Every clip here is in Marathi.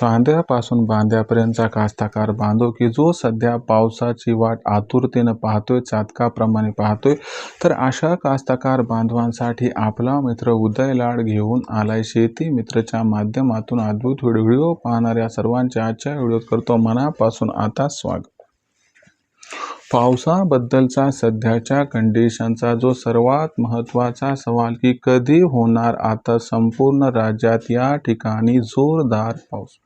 चांद्यापासून बांध्यापर्यंतचा कास्ताकार बांधव की जो सध्या पावसाची वाट आतुरतेनं पाहतोय चातकाप्रमाणे पाहतोय. तर अशा कास्ताकार बांधवांसाठी आपला मित्र उदय लाड घेऊन आलाय शेती मित्रच्या माध्यमातून. अद्भुत व्हिडिओ पाहणाऱ्या सर्वांच्या आजच्या व्हिडिओत करतो मनापासून आता स्वागत. पावसाबद्दलचा सध्याच्या कंडिशनचा जो सर्वात महत्त्वाचा सवाल की कधी होणार आता संपूर्ण राज्यात या ठिकाणी जोरदार पाऊस?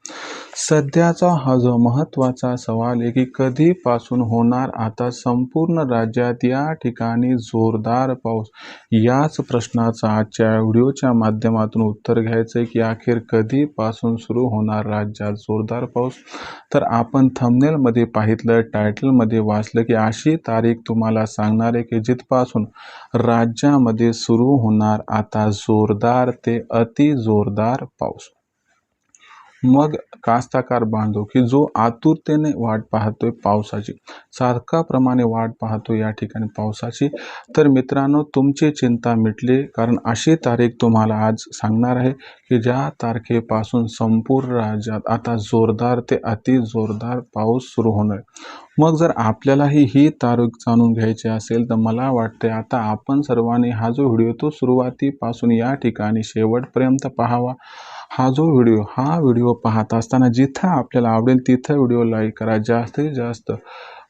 सध्याचा हा जो महत्त्वाचा सवाल आहे की कधीपासून होणार आता संपूर्ण राज्यात या ठिकाणी जोरदार पाऊस? याच प्रश्नाचं आजच्या व्हिडिओच्या माध्यमातून उत्तर घ्यायचं आहे की अखेर कधीपासून सुरू होणार राज्यात जोरदार पाऊस? तर आपण थंबनेलमध्ये पाहितलं टायटलमध्ये वाचलं की अशी तारीख तुम्हाला सांगणार आहे की जिथपासून राज्यामध्ये सुरू होणार आता जोरदार ते अति जोरदार पाऊस. मग कास्ताकार बांधव की जो आतुरतेने वाट पाहतोय पावसाची. सारखाप्रमाणे वाट पाहतो या ठिकाणी पावसाची. तर मित्रांनो तुमची चिंता मिटली कारण अशी तारीख तुम्हाला आज सांगणार आहे की ज्या तारखेपासून संपूर्ण राज्यात आता जोरदार ते अति जोरदार पाऊस सुरू होणार मग जर आपल्यालाही ही तारीख जाणून घ्यायची असेल तर मला वाटते आता आपण सर्वांनी हा जो व्हिडिओ तो सुरुवातीपासून या ठिकाणी शेवटपर्यंत पाहावा. हा जो व्हिडिओ हा व्हिडिओ पाहत असताना जिथं आपल्याला आवडेल तिथं व्हिडिओ लाईक करा. जास्तीत जास्त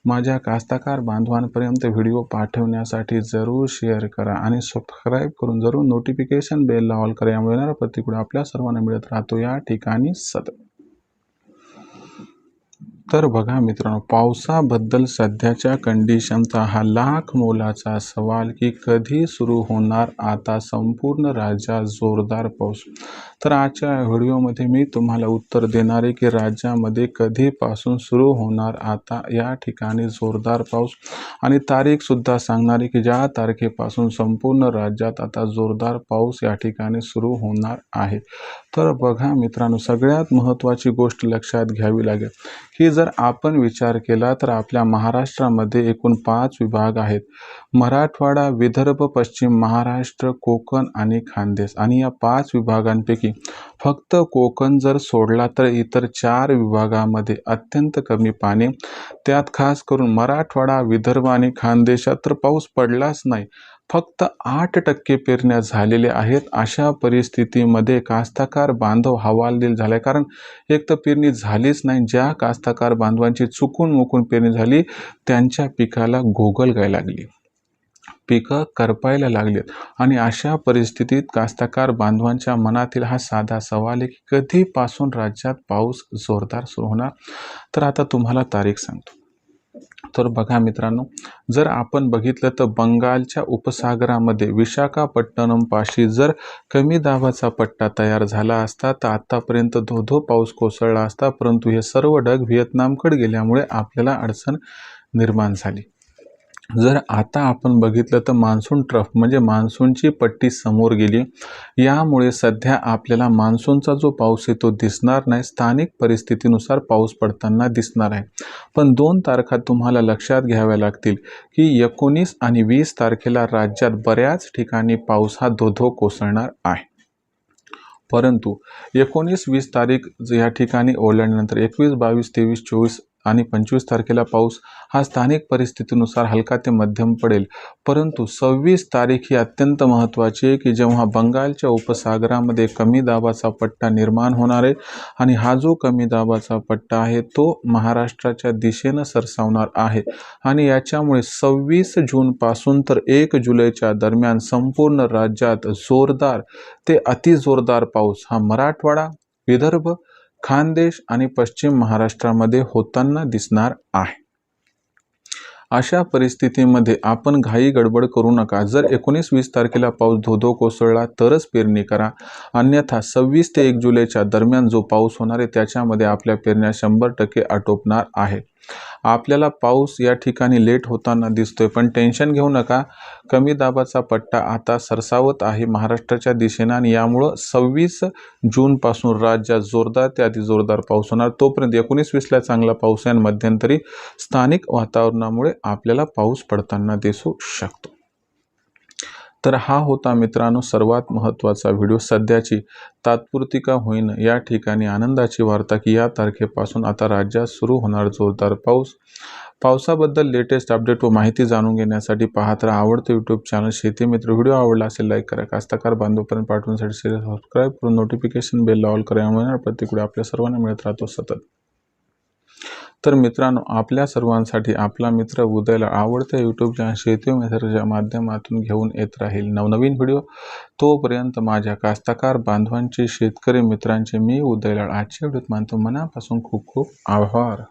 माझ्या कास्ताकार बांधवांपर्यंत व्हिडिओ पाठवण्यासाठी जरूर शेअर करा आणि सबस्क्राईब करून जरूर नोटिफिकेशन बेलला ऑल करा यामुळे येणारा प्रतिकूळ आपल्या सर्वांना मिळत राहतो. या ठिकाणी सतत. तर बघा मित्रांनो पावसाबद्दल सध्याच्या कंडिशनचा हा लाख मोलाचा सवाल की कधी सुरू होणार आता संपूर्ण राज्यात जोरदार पाऊस? तर आजच्या व्हिडिओमध्ये मी तुम्हाला उत्तर देणार आहे की राज्यामध्ये कधीपासून सुरू होणार आता या ठिकाणी जोरदार पाऊस? आणि तारीखसुद्धा सांगणार आहे की ज्या तारखेपासून संपूर्ण राज्यात आता जोरदार पाऊस या ठिकाणी सुरू होणार आहे. तर बघा मित्रांनो सगळ्यात महत्त्वाची गोष्ट लक्षात घ्यावी लागेल की जर आपण विचार केला तर आपल्या महाराष्ट्रामध्ये एकूण पाच विभाग आहेत. मराठवाडा विदर्भ पश्चिम महाराष्ट्र कोकण आणि खानदेश. आणि या पाच विभागांपैकी फक्त कोकण जर सोडला तर इतर चार विभागामध्ये अत्यंत कमी पाणी. त्यात खास करून मराठवाडा विदर्भ आणि खानदेशात तर पाऊस पडलाच नाही. फक्त आठ टक्के पेरण्या झालेल्या आहेत. अशा परिस्थितीमध्ये कास्तकार बांधव हवालदिल झालाय. कारण एक तर पेरणी झालीच नाही. ज्या कास्तकार बांधवांची चुकून मुकून पेरणी झाली त्यांच्या पिकाला गोगल गाय लागली. पिकं करपायला लागलीत. आणि अशा परिस्थितीत कास्तकार बांधवांच्या मनातील हा साधा सवाल आहे की कधीपासून राज्यात पाऊस जोरदार सुरू होणार? तर आता तुम्हाला तारीख सांगतो. तर बघा मित्रांनो जर आपण बघितलं तर बंगालच्या उपसागरामध्ये विशाखापट्टणम पाशी जर कमी दाबाचा पट्टा तयार झाला असता तर आतापर्यंत धोधो पाऊस कोसळला असता परंतु हे सर्व ढग व्हिएतनामकडे गेल्यामुळे आपल्याला अडचण निर्माण झाली. जर आता आपण बघितलं तर मान्सून ट्रफ म्हणजे मान्सूनची पट्टी समोर गेली. यामुळे सध्या आपल्याला मान्सूनचा जो पाऊस आहे तो दिसणार नाही. स्थानिक परिस्थितीनुसार पाऊस पडताना दिसणार आहे. पण दोन तारखा तुम्हाला लक्षात घ्याव्या लागतील की एकोणीस आणि वीस तारखेला राज्यात बऱ्याच ठिकाणी पाऊस हा धोधो कोसळणार आहे. परंतु एकोणीस वीस तारीख या ठिकाणी ओलांडल्यानंतर एकवीस बावीस तेवीस चोवीस आणि पंचवीस तारखेला पाऊस हा स्थानिक परिस्थितीनुसार हलका ते मध्यम पडेल. परंतु सव्वीस तारीख ही अत्यंत महत्त्वाची आहे की जेव्हा बंगालच्या उपसागरामध्ये कमी दाबाचा पट्टा निर्माण होणार आहे आणि हा जो कमी दाबाचा पट्टा आहे तो महाराष्ट्राच्या दिशेनं सरसावणार आहे आणि याच्यामुळे सव्वीस जूनपासून तर एक जुलैच्या दरम्यान संपूर्ण राज्यात जोरदार ते अतिजोरदार पाऊस हा मराठवाडा विदर्भ खानदेश आणि पश्चिम महाराष्ट्रामध्ये होताना दिसणार आहे. अशा परिस्थितीमध्ये आपण घाई गडबड करू नका. जर एकोणीस वीस तारखेला पाऊस धोधो कोसळला तरच पेरणी करा. अन्यथा सव्वीस ते एक जुलैच्या दरम्यान जो पाऊस होणार आहे त्याच्यामध्ये आपल्या पेरण्या शंभर टक्के आटोपणार आहे. आपल्याला पाऊस या ठिकाणी लेट होताना दिसतोय पण टेन्शन घेऊ नका. कमी दाबाचा पट्टा आता सरसावत आहे महाराष्ट्राच्या दिशेनं आणि यामुळं सव्वीस जूनपासून राज्यात जोरदार ते अति जोरदार पाऊस होणार. तोपर्यंत एकोणीस वीसला चांगला पाऊस आहे आणि मध्यंतरी स्थानिक वातावरणामुळे आपल्याला पाऊस पडताना दिसू शकतो. तर हा होता मित्रांनो सर्वात महत्त्वाचा व्हिडिओ. सध्याची तात्पुरती का होईन या ठिकाणी आनंदाची वार्ता की या तारखेपासून आता राज्यात सुरू होणार जोरदार पाऊस. पावसाबद्दल लेटेस्ट अपडेट व माहिती जाणून घेण्यासाठी पाहत राहा आवडतं यूट्यूब चॅनल शेती मित्र व्हिडिओ आवडला असेल लाईक करा. कास्तकार बांधवपर्यंत पाठवण्यासाठी सबस्क्राईब करून नोटिफिकेशन बेल ऑल करा. यामुळे प्रतिकडे आपल्या सर्वांना मिळत राहतो सतत. तर मित्रांनो आपल्या सर्वांसाठी आपला मित्र उदयला आवडत्या यूट्यूब चॅनल शेती मेसरच्या माध्यमातून घेऊन येत राहील नवनवीन व्हिडिओ. तोपर्यंत माझ्या कास्तकार बांधवांचे शेतकरी मित्रांचे मी उदयलाळ आजच्या व्हिडिओत मानतो. मनापासून खूप खूप आभार.